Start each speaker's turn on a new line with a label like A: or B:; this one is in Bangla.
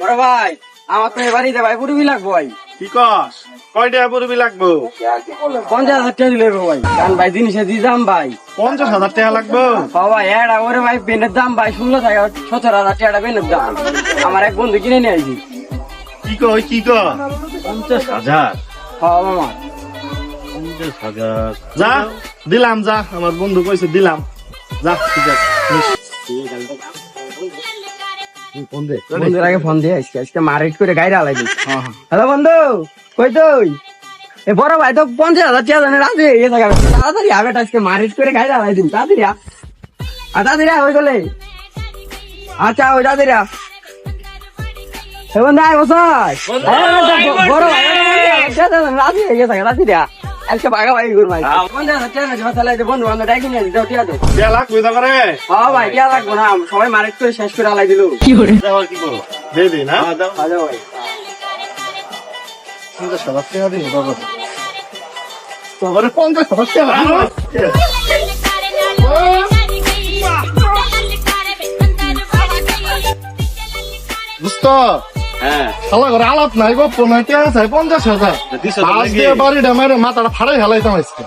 A: বড় ভাই আমার তো এবারই দে ভাই পুরবি লাগবো ভাই।
B: কি কস? কয়টা পড়বি লাগবো?
A: পঞ্চাশ হাজার টাকা দিলে ভাই। কারণ ভাই জিনিসের দি দাম ভাই।
B: পঞ্চাশ হাজার টাকা লাগবো?
A: বাবা এটা ওরে ভাই পেনের দাম ভাই ষোলো টাকা সতেরো হাজার টাকা পেনের দাম। আমার এক বন্ধু কিনে নিয়ে আইছি।
B: কি কয় কি কয়? পঞ্চাশ হাজার।
A: হ্যাঁ মামা
B: পঞ্চাশ হাজার। যা দিলাম যা। আমার বন্ধু কইছে দিলাম। যা ঠিক আছে।
A: বন্ধুর আগে ফোন দিয়ে আজকে আজকে মার্কেট করে গাড়ি আলাই
B: হ্যাঁ হ্যাঁ
A: হ্যালো বন্ধু কই তুই এ বড় ভাই তো পঞ্চাশ হাজার টাকা জানে রাজি হয়ে গেছে তাড়াতাড়ি হবে আজকে মার্কেট করে গাড়ি আলাই দিন তাড়াতাড়ি আ। তাড়াতাড়ি আ, ওই গেলে আচ্ছা ওই তাড়াতাড়ি আ। এ বন্ধু আয় বসাই বড় ভাই রাজি হয়ে গেছে তাড়াতাড়ি আজকে বাঘা ভাই গুর ভাই টাকা বন্ধু বান্ধব ডাকি নিয়ে দিতে ঠিক আছে
B: কে লাগবে তা করে?
A: হ্যাঁ ভাই দিয়া লাগবো না সবাই করে শেষ করে আলাই দিল।
B: দেওয়া কি করব? দিয়ে দিই না?
A: ভাই।
B: পঞ্চাশ টাকা দিন বাবা। তোমার পঞ্চাশ হাজার টাকা বুঝতো
C: হ্যাঁ
B: শালা করে আলাপ নাই গো পনেরো টাকা চাই পঞ্চাশ হাজার।
C: দিছো তো
B: আজ
C: নাকি?
B: দিয়ে বাড়িটা মেরে মাথাটা ফাড়াই হেলাইতাম আজকে।